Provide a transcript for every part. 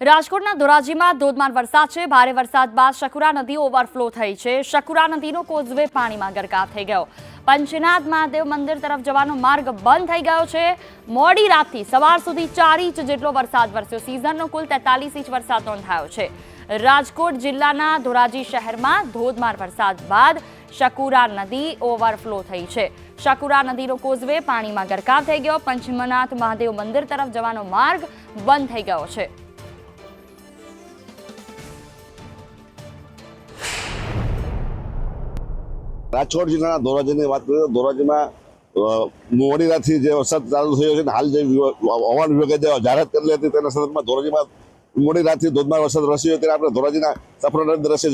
રાજકોટના ધોરાજીમાં ધોધમાર વરસાદ છે. ભારે વરસાદ બાદ શકુરા નદી ઓવરફ્લો થઈ છે. શકુરા નદીનો કોઝવે પાણીમાં ગરકાવ થઈ ગયો. પંચનાથ મહાદેવ મંદિર તરફ જવાનો માર્ગ બંધ થઈ ગયો છે. મોડી રાતથી સવાર સુધી ચાર ઇંચ જેટલો વરસાદ વરસ્યો. સિઝનનો કુલ તેતાલીસ ઇંચ વરસાદ નોંધાયો છે. રાજકોટ જિલ્લાના ધોરાજી શહેરમાં ધોધમાર વરસાદ બાદ શકુરા નદી ઓવરફ્લો થઈ છે. શકુરા નદીનો કોઝવે પાણીમાં ગરકાવ થઈ ગયો. પંચમનાથ મહાદેવ મંદિર તરફ જવાનો માર્ગ બંધ થઈ ગયો છે. રાજકોટ જિલ્લાના ધોરાજીની વાત કરીએ તો ધોરાજીમાં મોડી રાતથી જે વરસાદ ચાલુ થયો છે હાલ જે હવામાન વિભાગે જે જાહેરાત કરેલી હતી તેના સંદર્ભમાં ધોરાજીમાં મોડી રાતથી ધોધમાર વરસાદ વરસ્યો ત્યારે આપણે ધોરાજીના સફરા નદી દ્રશ્ય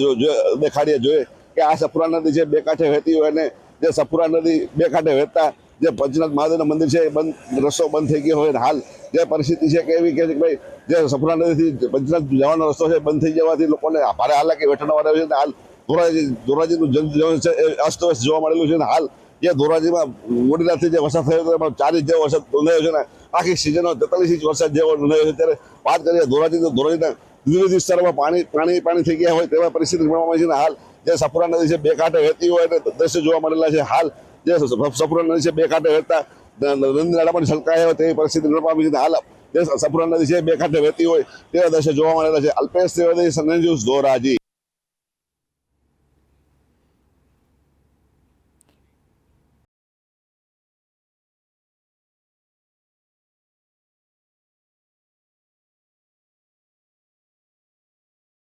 દેખાડીએ જોઈએ કે આ સફરા નદી છે, બે કાંઠે વહેતી હોય અને જે સફરા નદી બે કાંઠે વહેતા જે પંચનાથ મહાદેવનું મંદિર છે એ બંધ, રસ્તો બંધ થઈ ગયો હોય હાલ જે પરિસ્થિતિ છે કે એવી કે ભાઈ, જે સફરા નદીથી પંચનાથ જવાનો રસ્તો છે બંધ થઈ જવાથી લોકોને ભારે હાલાકી વેઠવાનો વારો છે અને હાલ ધોરાજી ધોરાજીનું જનજીવન છે, એ અસ્તવ્યસ્ત જોવા મળેલું છે અને હાલ. જે ધોરાજીમાં મોડી જે વરસાદ થયો હતો, એમાં ઇંચ જેવો વરસાદ નોંધાયો છે ને, આખી સિઝનનો તેતાલીસ ઇંચ વરસાદ જેવો નોંધાયો છે. ત્યારે વાત કરીએ ધોરાજી તો ધોરાજીના વિવિધ વિસ્તારોમાં પાણી પાણી પાણી થઈ ગયા હોય તેવા પરિસ્થિતિ જોવા મળે છે ને હાલ. જે સપુરા નદી છે, બે કાંઠે વહેતી હોય અને દ્રશ્ય જોવા મળેલા છે. હાલ જે સપુરા નદી છે, બે કાંઠે વહેતા નદી નાળા પણ છલકાયા હોય તેવી પરિસ્થિતિ પામી છે હાલ. જે સપુરા નદી છે બે કાંઠે વહેતી હોય તેવા દ્રશ્ય જોવા મળેલા છે. અલ્પેશ ત્રિવેદી સન ધોરાજી.